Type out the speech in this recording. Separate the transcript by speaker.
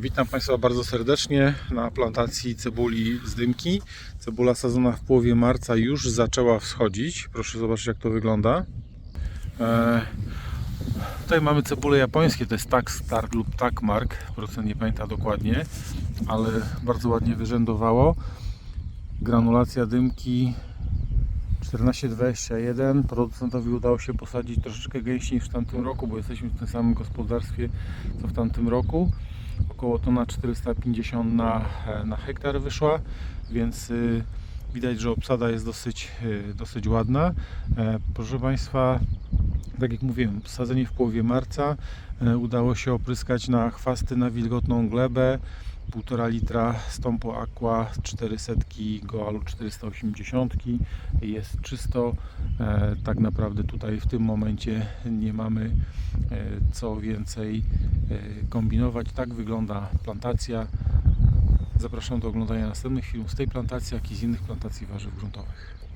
Speaker 1: Witam Państwa bardzo serdecznie na plantacji cebuli z dymki. Cebula sadzona w połowie marca już zaczęła wschodzić. Proszę zobaczyć jak to wygląda. E, tutaj mamy cebule japońskie, to jest tak star lub tak mark, procent nie pamięta dokładnie, ale bardzo ładnie wyrzędowało. Granulacja dymki 14,21. Producentowi udało się posadzić troszeczkę gęściej niż w tamtym roku, bo jesteśmy w tym samym gospodarstwie co w tamtym roku. Około tona 450 na, na hektar wyszła, więc y, widać, że obsada jest dosyć, y, dosyć ładna. E, proszę Państwa, tak jak mówiłem, sadzenie w połowie marca. E, udało się opryskać na chwasty na wilgotną glebę. 1,5 litra Stompo Aqua 400 Goalu 480 jest czysto e, tak naprawdę tutaj w tym momencie nie mamy e, co więcej e, kombinować. Tak wygląda plantacja. Zapraszam do oglądania następnych filmów z tej plantacji jak i z innych plantacji warzyw gruntowych